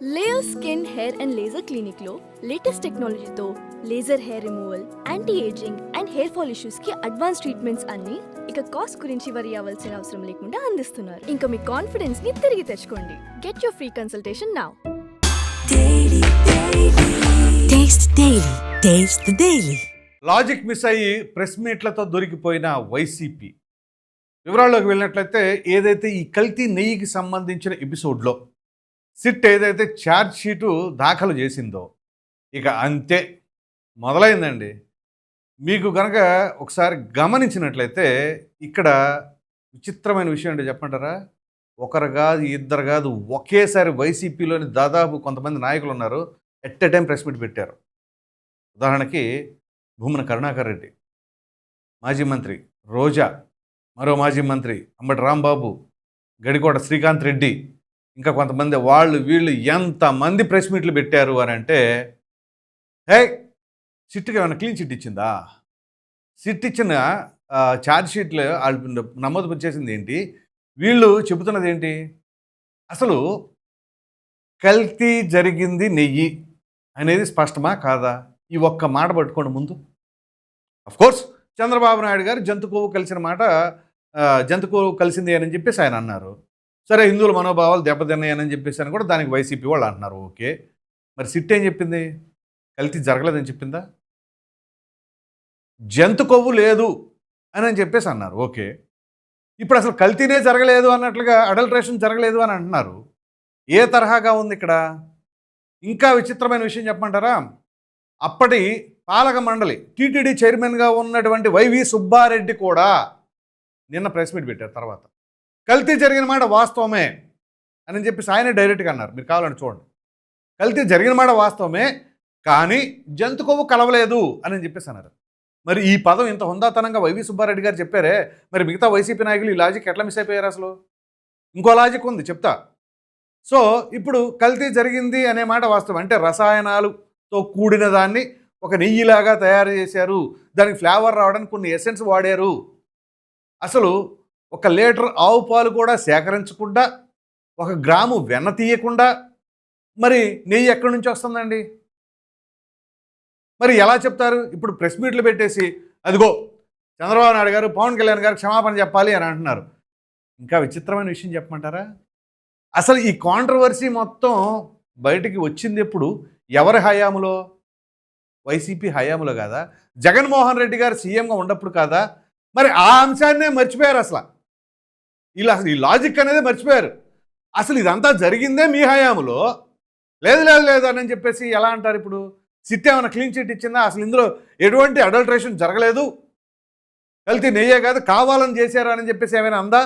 Layer skin hair and laser క్లినిక్లో latest టెక్నాలజీతో laser hair removal anti ageing and hair fall ఇష్యూస్కి advance treatments అన్ని ఇక cost గురించి వరి అవ్వాల్సిన అవసరం లేకుండా అందిస్తున్నారు. ఇంకా మీ కాన్ఫిడెన్స్ని తిరిగి తెచ్చుకోండి. Get your free consultation now. Logic miss అయ్యి ప్రెస్ మీట్లతో దొరికిపోయిన వైసీపీ వివరాల్లోకి వెళ్ళినట్లయితే ఏదైతే ఈ కల్తీ నెయ్యికి సంబంధించిన ఎపిసోడ్లో సిట్ ఏదైతే ఛార్జ్ షీటు దాఖలు చేసిందో ఇక అంతే మొదలైందండి. మీకు కనుక ఒకసారి గమనించినట్లయితే ఇక్కడ విచిత్రమైన విషయం అంటే చెప్పంటారా ఒకరు కాదు ఇద్దరు కాదు ఒకేసారి వైసీపీలోని దాదాపు కొంతమంది నాయకులు ఉన్నారు. At a time press meet పెట్టారు. ఉదాహరణకి భూమన కరుణాకర్ రెడ్డి మాజీ మంత్రి రోజా మరో మాజీ మంత్రి అంబటి రాంబాబు గడికోట శ్రీకాంత్ రెడ్డి ఇంకా కొంతమంది వాళ్ళు వీళ్ళు ఎంతమంది ప్రెస్ మీట్లు పెట్టారు అని అంటే హే సిట్కి ఏమైనా క్లీన్ చిట్ ఇచ్చిందా? సిట్ ఇచ్చిన ఛార్జ్ షీట్లు వాళ్ళు నమోదు చేసింది ఏంటి? వీళ్ళు చెబుతున్నది ఏంటి? అసలు కల్తీ జరిగింది నెయ్యి అనేది స్పష్టమా కాదా? ఈ ఒక్క మాట పట్టుకోండి ముందు. కోర్స్ చంద్రబాబు నాయుడు గారు జంతుకోవు కలిసిన మాట జంతుకోవు కలిసింది అని చెప్పేసి ఆయన అన్నారు. సరే హిందువుల మనోభావాలు దెబ్బతిన్నాయని చెప్పేసి అని కూడా దానికి వైసీపీ వాళ్ళు అంటున్నారు. ఓకే. మరి సిట్ ఏం చెప్పింది? కల్తీ జరగలేదని చెప్పిందా? జంతు కొవ్వు లేదు అని అని చెప్పేసి అన్నారు. ఓకే. ఇప్పుడు అసలు కల్తీనే జరగలేదు అన్నట్లుగా అడల్ట్రేషన్ జరగలేదు అని అంటున్నారు. ఏ తరహాగా ఉంది ఇక్కడ? ఇంకా విచిత్రమైన విషయం చెప్పమంటారా? అప్పటి పాలక మండలి టీటీడీ చైర్మన్గా ఉన్నటువంటి వైవి సుబ్బారెడ్డి కూడా నిన్న ప్రెస్ మీట్ పెట్టారు తర్వాత. కల్తీ జరిగిన మాట వాస్తవమే అని చెప్పేసి ఆయనే డైరెక్ట్గా అన్నారు. మీరు కావాలని చూడండి. కల్తీ జరిగిన మాట వాస్తవమే కానీ జంతు కొవ్వు కలవలేదు అని చెప్పేసి అన్నారు. మరి ఈ పదం ఇంత హుందాతనంగా వైవి సుబ్బారెడ్డి గారు చెప్పారే మరి మిగతా వైసీపీ నాయకులు ఈ లాజిక్ ఎట్లా మిస్ అయిపోయారు అసలు? ఇంకో లాజిక్ ఉంది చెప్తా. సో ఇప్పుడు కల్తీ జరిగింది అనే మాట వాస్తవం. అంటే రసాయనాలుతో కూడిన దాన్ని ఒక నెయ్యిలాగా తయారు చేశారు. దానికి ఫ్లేవర్ రావడానికి కొన్ని ఎసెన్స్ వాడారు. అసలు ఒక లీటర్ ఆవు పాలు కూడా సేకరించకుండా ఒక గ్రాము వెన్న తీయకుండా మరి నెయ్యి ఎక్కడి నుంచి వస్తుందండి? మరి ఎలా చెప్తారు? ఇప్పుడు ప్రెస్ మీట్లు పెట్టేసి అదిగో చంద్రబాబు నాయుడు గారు పవన్ కళ్యాణ్ గారు క్షమాపణ చెప్పాలి అని అంటున్నారు. ఇంకా విచిత్రమైన విషయం చెప్పమంటారా? అసలు ఈ కాంట్రవర్సీ మొత్తం బయటికి వచ్చింది ఎప్పుడు? ఎవరి హయాములో? వైసీపీ హయాములో కాదా? జగన్మోహన్ రెడ్డి గారు సీఎంగా ఉన్నప్పుడు కాదా? మరి ఆ అంశాన్నే మర్చిపోయారు అసలు. ఇలా అసలు ఈ లాజిక్ అనేది మర్చిపోయారు. అసలు ఇదంతా జరిగిందే మీ హయాములో లేదు లేదు లేదు అని చెప్పేసి ఎలా అంటారు ఇప్పుడు? సిట్ ఏమైనా క్లీన్ చిట్ ఇచ్చిందా? అసలు ఇందులో ఎటువంటి అడల్ట్రేషన్ జరగలేదు? కల్తీ నెయ్యే కాదు కావాలని చేశారా అని చెప్పేసి ఏమైనా అందా?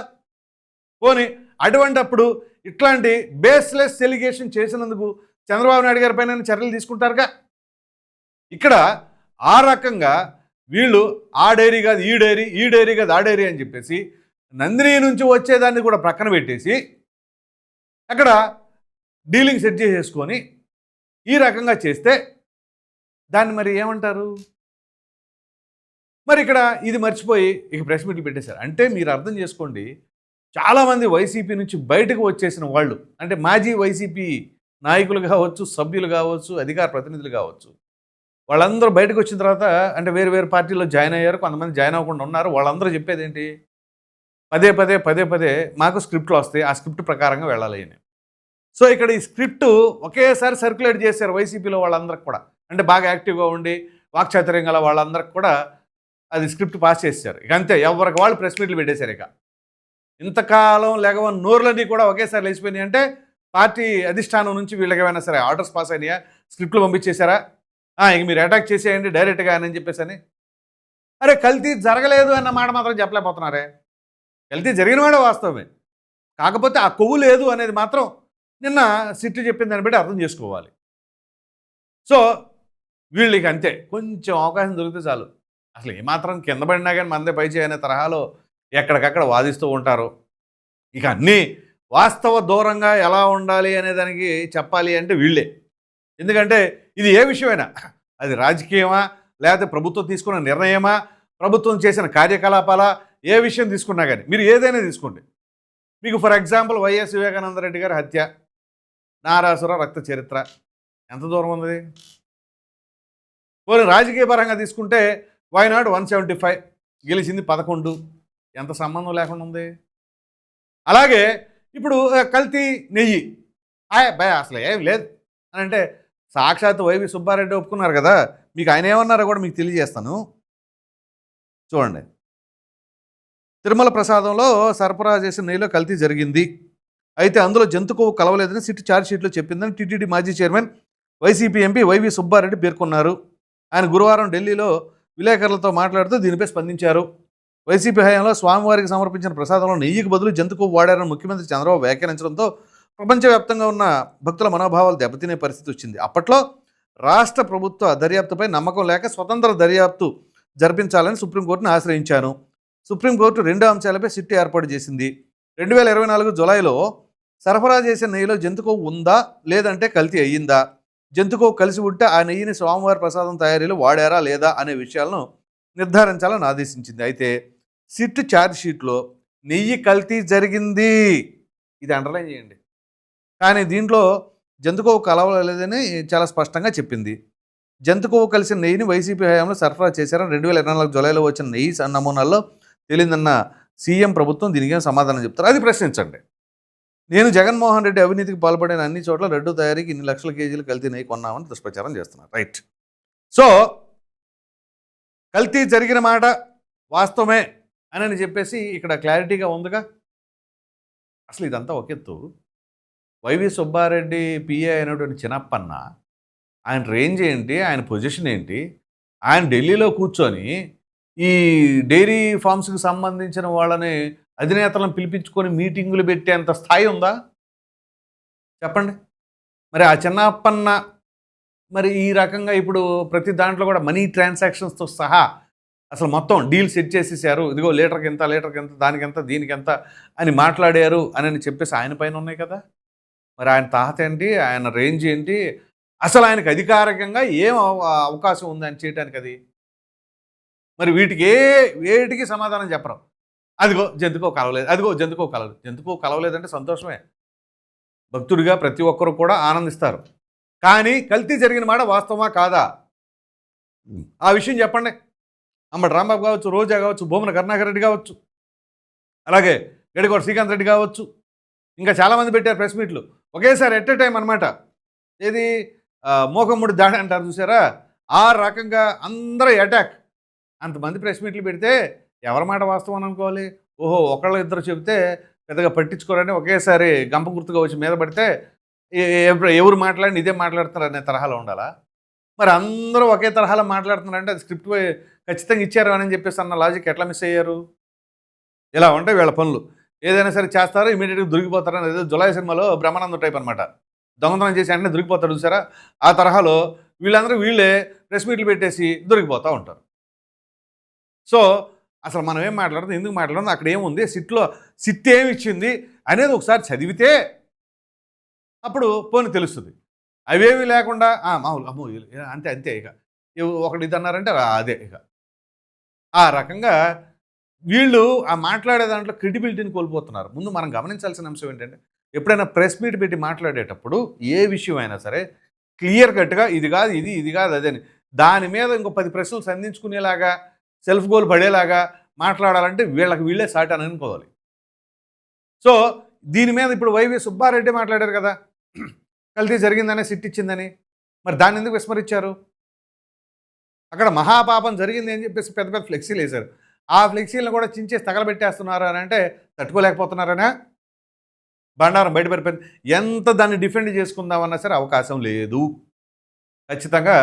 పోనీ అటువంటప్పుడు ఇట్లాంటి బేస్లెస్ సెలిగేషన్ చేసినందుకు చంద్రబాబు నాయుడు గారి పైన చర్యలు తీసుకుంటారుగా? ఇక్కడ ఆ రకంగా వీళ్ళు ఆ డైరీ కాదు ఈ డైరీ ఈ డైరీ కాదు ఆ డైరీ అని చెప్పేసి నందిని నుంచి వచ్చేదాన్ని కూడా ప్రక్కన పెట్టేసి అక్కడ డీలింగ్ సెట్ చేసేసుకొని ఈ రకంగా చేస్తే దాన్ని మరి ఏమంటారు? మరి ఇక్కడ ఇది మర్చిపోయి ఇక ప్రెస్ మీట్లు పెట్టేశారు. అంటే మీరు అర్థం చేసుకోండి చాలామంది వైసీపీ నుంచి బయటకు వచ్చేసిన వాళ్ళు అంటే మాజీ వైసీపీ నాయకులు కావచ్చు సభ్యులు కావచ్చు అధికార ప్రతినిధులు కావచ్చు వాళ్ళందరూ బయటకు వచ్చిన తర్వాత అంటే వేరు వేరు పార్టీలో జాయిన్ అయ్యారు కొంతమంది జాయిన్ అవ్వకుండా ఉన్నారు వాళ్ళందరూ చెప్పేది ఏంటి పదే పదే పదే పదే మాకు స్క్రిప్ట్లు వస్తాయి. ఆ స్క్రిప్ట్ ప్రకారంగా వెళ్ళాలి అని సో ఇక్కడ ఈ స్క్రిప్ట్ ఒకేసారి సర్క్యులేట్ చేశారు వైసీపీలో వాళ్ళందరికి కూడా. అంటే బాగా యాక్టివ్గా ఉండి వాక్చాతుర్యం గల వాళ్ళందరికి కూడా అది స్క్రిప్ట్ పాస్ చేశారు ఇక అంతే ఎవరికి వాళ్ళు ప్రెస్ మీట్లు పెట్టేశారు ఇక. ఇంతకాలం లేకపోతే నోర్లన్నీ కూడా ఒకేసారి లేచిపోయినాయి. అంటే పార్టీ అధిష్టానం నుంచి వీళ్ళకి ఏమైనా సరే ఆర్డర్స్ పాస్ అయినాయా? స్క్రిప్ట్లు పంపించేశారా? ఇంక మీరు అటాక్ చేసేయండి డైరెక్ట్గా అని చెప్పేసి అని అరే కల్తీ జరగలేదు అన్న మాట మాత్రం చెప్పలేకపోతున్నారే? కల్తీ జరిగిన వాడే వాస్తవమే. కాకపోతే ఆ కొవ్వు లేదు అనేది మాత్రం నిన్న సిట్టు చెప్పిన దాన్ని బట్టి అర్థం చేసుకోవాలి. సో వీళ్ళకి అంతే. కొంచెం అవకాశం దొరికితే చాలు. అసలు ఏమాత్రం కింద పడినా కానీ మందే పై చేయనే తరహాలో ఎక్కడికక్కడ వాదిస్తూ ఉంటారు. ఇక అన్నీ వాస్తవ దూరంగా ఎలా ఉండాలి అనే దానికి చెప్పాలి అంటే వీళ్ళే. ఎందుకంటే ఇది ఏ విషయమైనా అది రాజకీయమా లేకపోతే ప్రభుత్వం తీసుకున్న నిర్ణయమా ప్రభుత్వం చేసిన కార్యకలాపాలా ఏ విషయం తీసుకున్నా కానీ మీరు ఏదైనా తీసుకోండి. మీకు for example YS Vivekananda Reddy గారి హత్య నారాసుర రక్త చరిత్ర ఎంత దూరం ఉంది పోనీ రాజకీయ పరంగా తీసుకుంటే వైనాడు వన్ సెవెంటీ ఫైవ్ గెలిచింది పదకొండు ఎంత సంబంధం లేకుండా ఉంది? అలాగే ఇప్పుడు కల్తీ నెయ్యి ఆయ్ భయ అసలు ఏం లేదు. అని అంటే సాక్షాత్ వైవి సుబ్బారెడ్డి ఒప్పుకున్నారు కదా మీకు ఆయన ఏమన్నారో కూడా మీకు తెలియజేస్తాను. చూడండి. తిరుమల ప్రసాదంలో సరఫరా చేసిన నెయ్యిలో కల్తీ జరిగింది. అయితే అందులో జంతు కొవ్వు కలవలేదని సిట్ ఛార్జ్షీట్లో చెప్పిందని టీటీడీ మాజీ chairman YCP MP YV Subba Reddy పేర్కొన్నారు. ఆయన గురువారం ఢిల్లీలో విలేకరులతో మాట్లాడుతూ దీనిపై స్పందించారు. వైసీపీ హయాంలో స్వామివారికి సమర్పించిన ప్రసాదంలో నెయ్యికి బదులు జంతు కొవ్వు వాడారని ముఖ్యమంత్రి చంద్రబాబు వ్యాఖ్యానించడంతో ప్రపంచవ్యాప్తంగా ఉన్న భక్తుల మనోభావాలు దెబ్బతినే పరిస్థితి వచ్చింది. అప్పట్లో రాష్ట్ర ప్రభుత్వ దర్యాప్తుపై నమ్మకం లేక స్వతంత్ర దర్యాప్తు జరిపించాలని సుప్రీంకోర్టును ఆశ్రయించాను. సుప్రీంకోర్టు రెండు అంశాలపై సిట్టు ఏర్పాటు చేసింది. రెండు వేల ఇరవై నాలుగు జులైలో సరఫరా చేసిన నెయ్యిలో జంతుకో ఉందా? లేదంటే కల్తీ అయ్యిందా? జంతు కలిసి ఉంటే ఆ నెయ్యిని స్వామివారి ప్రసాదం తయారీలో వాడారా లేదా అనే విషయాలను నిర్ధారించాలని ఆదేశించింది. అయితే సిట్ ఛార్జ్షీట్లో నెయ్యి కల్తీ జరిగింది. ఇది అండర్లైన్ చేయండి. కానీ దీంట్లో జంతు కలవలేదని చాలా స్పష్టంగా చెప్పింది. జంతు కలిసిన నెయ్యిని వైసీపీ హయాంలో సరఫరా చేశారని రెండు వేల ఇరవై నాలుగు జులైలో వచ్చిన నెయ్యి నమూనాల్లో తేలిందన్న సీఎం ప్రభుత్వం దీనికి సమాధానం చెప్తారు? అది ప్రశ్నించండి. నేను జగన్మోహన్ రెడ్డి అవినీతికి పాల్పడిన అన్ని చోట్ల రెడ్డు తయారీకి ఇన్ని లక్షల కేజీలు కల్తీ నెయ్యి కొన్నామని దుష్ప్రచారం చేస్తున్నారు. రైట్. సో కల్తీ జరిగిన మాట వాస్తవమే అని చెప్పేసి ఇక్కడ క్లారిటీగా ఉందిగా? అసలు ఇదంతా ఒకెత్తు వైవి సుబ్బారెడ్డి పిఏ అయినటువంటి చిన్నప్పన్న ఆయన రేంజ్ ఏంటి? ఆయన పొజిషన్ ఏంటి? ఆయన ఢిల్లీలో కూర్చొని ఈ డైరీ ఫార్మ్స్కి సంబంధించిన వాళ్ళని అధినేతలను పిలిపించుకొని మీటింగులు పెట్టేంత స్థాయి ఉందా? చెప్పండి. మరి ఆ చిన్నప్పన్న మరి ఈ రకంగా ఇప్పుడు ప్రతి దాంట్లో కూడా మనీ ట్రాన్సాక్షన్స్తో సహా అసలు మొత్తం డీల్ సెట్ చేసేసారు. ఇదిగో లీటర్కి ఎంత లీటర్కి ఎంత దానికి ఎంత దీనికి ఎంత అని మాట్లాడారు అని చెప్పేసి ఆయన పైన ఉన్నాయి కదా. మరి ఆయన తాహత ఏంటి? ఆయన రేంజ్ ఏంటి? అసలు ఆయనకు అధికారికంగా ఏం అవ- అవకాశం ఉంది అని చేయడానికి అది? మరి వీటికి ఏ వేటికి సమాధానం చెప్పరు. అదిగో జంతుకో కలవలేదు అదిగో జంతుకో కలవలేదు. జంతుకో కలవలేదంటే సంతోషమే. భక్తుడిగా ప్రతి ఒక్కరు కూడా ఆనందిస్తారు. కానీ కల్తీ జరిగిన మాట వాస్తవమా కాదా? ఆ విషయం చెప్పండి. అమ్మడి రాంబాబు కావచ్చు రోజా కావచ్చు భూమన కరుణాకర్ రెడ్డి కావచ్చు అలాగే గడికోట శ్రీకాంత్ రెడ్డి కావచ్చు. ఇంకా చాలామంది పెట్టారు ప్రెస్ మీట్లు. ఒకేసారి ఎట్ ఎ టైం అనమాట ఏది? ఆ, మోకమ్ముడి దాడి అంటారు చూసారా? ఆ రకంగా అందరూ అటాక్. అంతమంది ప్రెస్ మీట్లు పెడితే ఎవరి మాట వాస్తవం అనుకోవాలి? ఓహో ఒకళ్ళు ఇద్దరు చెబితే పెద్దగా పట్టించుకోరని ఒకేసారి గంప గుర్తుగా వచ్చి మీద పడితే ఏ- ఎవరు మాట్లాడిన ఇదే మాట్లాడుతున్నారు అనే తరహాలో ఉండాలా? మరి అందరూ ఒకే తరహాలో మాట్లాడుతున్నారంటే అది స్క్రిప్ట్ ఖచ్చితంగా ఇచ్చారు అని చెప్పేసి అన్న లాజిక్ ఎట్లా మిస్ అయ్యారు? ఇలా ఉంటాయి వీళ్ళ పనులు. ఏదైనా సరే చేస్తారు ఇమీడియట్గా దొరికిపోతారు అనేది జులై సినిమాలో బ్రహ్మానందం టైప్ అనమాట దొంగతనం చేసి వెంటనే దొరికిపోతాడు చూసారా? ఆ తరహాలో వీళ్ళందరూ వీళ్ళే ప్రెస్ మీట్లు పెట్టేసి దొరికిపోతూ ఉంటారు. సో అసలు మనం ఏం మాట్లాడుతుంది ఎందుకు మాట్లాడుతుంది అక్కడ ఏముంది సిట్లో సిట్ ఏమి ఇచ్చింది అనేది ఒకసారి చదివితే అప్పుడు పోని తెలుస్తుంది. అవేమీ లేకుండా మామూలు అమ్మో అంతే అంతే ఇక. ఒకటి ఇది అన్నారంటే అదే ఇక. ఆ రకంగా వీళ్ళు ఆ మాట్లాడే దాంట్లో క్రెడిబిలిటీని కోల్పోతున్నారు. ముందు మనం గమనించాల్సిన అంశం ఏంటంటే ఎప్పుడైనా ప్రెస్ మీట్ పెట్టి మాట్లాడేటప్పుడు ఏ విషయం అయినా సరే క్లియర్ కట్గా ఇది కాదు ఇది ఇది కాదు అదని దాని మీద ఇంకో పది ప్రశ్నలు సంధించుకునేలాగా సెల్ఫ్ గోల్ పడేలాగా మాట్లాడాలంటే వీళ్ళకి వీళ్ళే సాటి అని అనుకోవాలి. సో దీని మీద ఇప్పుడు వైవి సుబ్బారెడ్డి మాట్లాడారు కదా. కల్తీ జరిగిందనే సిట్టిచ్చిందని మరి దాన్ని ఎందుకు విస్మరించారు? అక్కడ మహాపాపం జరిగింది అని చెప్పేసి పెద్ద పెద్ద ఫ్లెక్సీలు వేశారు. ఆ ఫ్లెక్సీలను కూడా చించేసి తగలబెట్టేస్తున్నారు అని అంటే తట్టుకోలేకపోతున్నారనే బండారం బయటపడిపోయింది ఎంత దాన్ని డిఫెండ్ చేసుకుందామన్నా సరే అవకాశం లేదు. ఖచ్చితంగా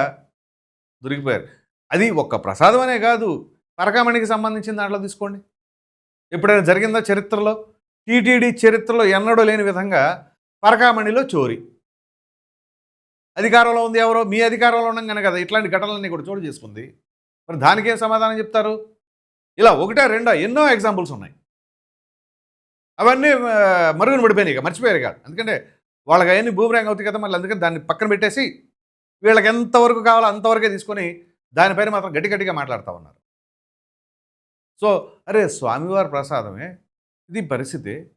దొరికిపోయారు. అది ఒక్క ప్రసాదం అనే కాదు. పరకామణికి సంబంధించిన దాంట్లో తీసుకోండి. ఎప్పుడైనా జరిగిందా చరిత్రలో? టీటీడీ చరిత్రలో ఎన్నడూ లేని విధంగా పరకామణిలో చోరీ. అధికారంలో ఉంది ఎవరో? మీ అధికారంలో ఉండగానే కదా ఇట్లాంటి ఘటనలన్నీ కూడా చోటు చేసుకుంది. మరి దానికేం సమాధానం చెప్తారు? ఇలా ఒకటా రెండో ఎన్నో ఎగ్జాంపుల్స్ ఉన్నాయి. అవన్నీ మరుగున పడిపోయినాయి ఇక మర్చిపోయారు కాదు ఎందుకంటే వాళ్ళకి అవన్నీ భూమిరంగ అవుతాయి కదా మళ్ళీ అందుకని దాన్ని పక్కన పెట్టేసి వీళ్ళకి ఎంతవరకు కావాలో అంతవరకే తీసుకొని దానిపైన మాత్రం గట్టి గట్టిగా మాట్లాడుతూ ఉన్నారు. సో అరే స్వామివారి ప్రసాదమే? ఇది పరిస్థితి.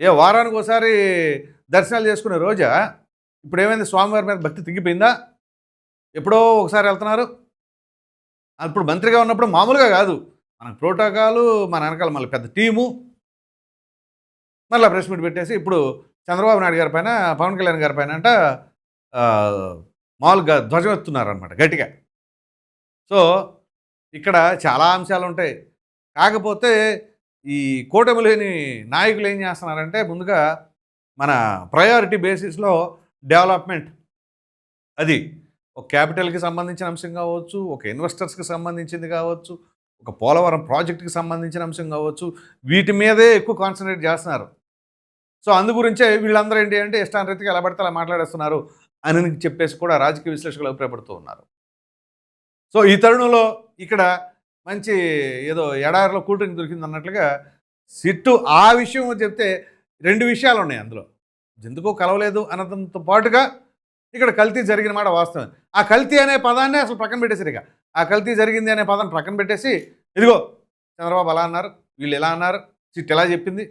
ఏ వారానికి ఒకసారి దర్శనాలు చేసుకునే రోజా? ఇప్పుడు ఏమైంది స్వామివారి మీద భక్తి తగ్గిపోయిందా ఎప్పుడో ఒకసారి వెళ్తున్నారు? ఇప్పుడు మంత్రిగా ఉన్నప్పుడు మామూలుగా కాదు. మనకు ప్రోటోకాలు మన వెనకాల మళ్ళీ పెద్ద టీము. మళ్ళీ ప్రెస్ మీట్ పెట్టేసి ఇప్పుడు చంద్రబాబు నాయుడు గారి పైన పవన్ కళ్యాణ్ గారి పైన అంట మామూలుగా ధ్వజం ఎత్తున్నారనమాట గట్టిగా. సో ఇక్కడ చాలా అంశాలు ఉంటాయి కాకపోతే ఈ కూటమి లేని నాయకులు ఏం చేస్తున్నారంటే ముందుగా మన ప్రయారిటీ బేసిస్లో డెవలప్మెంట్. అది ఒక క్యాపిటల్కి సంబంధించిన అంశం కావచ్చు ఒక ఇన్వెస్టర్స్కి సంబంధించింది కావచ్చు ఒక పోలవరం ప్రాజెక్ట్కి సంబంధించిన అంశం కావచ్చు వీటి మీదే ఎక్కువ కాన్సన్ట్రేట్ చేస్తున్నారు. సో అందు గురించే వీళ్ళందరూ ఏంటి అంటే ఇష్టానరీతిగా ఎలా పడితే అలా మాట్లాడేస్తున్నారు అని చెప్పేసి కూడా రాజకీయ విశ్లేషకులు అభిప్రాయపడుతూ ఉన్నారు. సో ఈ తరుణంలో ఇక్కడ మంచి ఏదో ఎడారిలో కూల్ డ్రింక్ దొరికింది అన్నట్లుగా సిట్టు ఆ విషయం చెప్తే రెండు విషయాలు ఉన్నాయి అందులో. ఎందుకో కలవలేదు అన్నదంతో పాటుగా ఇక్కడ కల్తీ జరిగిన మాట వాస్తవం. ఆ కల్తీ అనే పదాన్ని అసలు పక్కన పెట్టేసారు ఇక. ఆ కల్తీ జరిగింది అనే పదాన్ని పక్కన పెట్టేసి ఇదిగో చంద్రబాబు అలా అన్నారు వీళ్ళు ఎలా అన్నారు సిట్ ఎలా చెప్పింది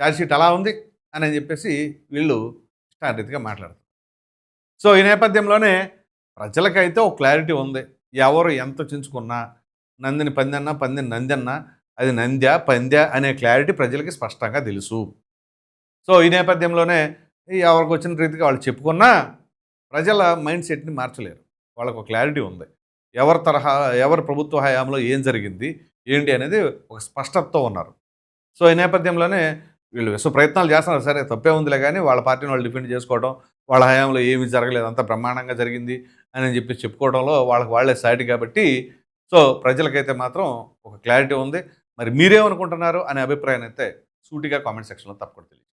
ఛార్జ్ షీట్ అలా ఉంది అని చెప్పేసి వీళ్ళు ఇష్టారీతిగా మాట్లాడతారు సో ఈ నేపథ్యంలోనే ప్రజలకైతే ఒక క్లారిటీ ఉంది. ఎవరు ఎంత చించుకున్నా నందిని పందన్నా పందిని నందన్నా అది నంద్య పంద్య అనే క్లారిటీ ప్రజలకి స్పష్టంగా తెలుసు. సో ఈ నేపథ్యంలోనే ఎవరికి వచ్చిన రీతికి వాళ్ళు చెప్పుకున్నా ప్రజల మైండ్ సెట్ని మార్చలేరు. వాళ్ళకు ఒక క్లారిటీ ఉంది. ఎవరి తరహా ఎవరి ప్రభుత్వ హయాంలో ఏం జరిగింది ఏంటి అనేది ఒక స్పష్టతతో ఉన్నారు. సో ఈ నేపథ్యంలోనే వీళ్ళు విశ్వ ప్రయత్నాలు చేస్తున్నారు. సరే తప్పే ఉందిలే కానీ వాళ్ళ పార్టీని వాళ్ళు డిఫెండ్ చేసుకోవడం వాళ్ళ హయాంలో ఏమీ జరగలేదు అంత బ్రహ్మాండంగా జరిగింది అని చెప్పి చెప్పుకోవడంలో వాళ్ళకి వాళ్ళే సైడ్ కాబట్టి సో ప్రజలకైతే మాత్రం ఒక క్లారిటీ ఉంది. మరి మీరేమనుకుంటున్నారు అనే అభిప్రాయాన్ని అయితే సూటిగా కామెంట్ సెక్షన్లో తప్పకుండా తెలియదు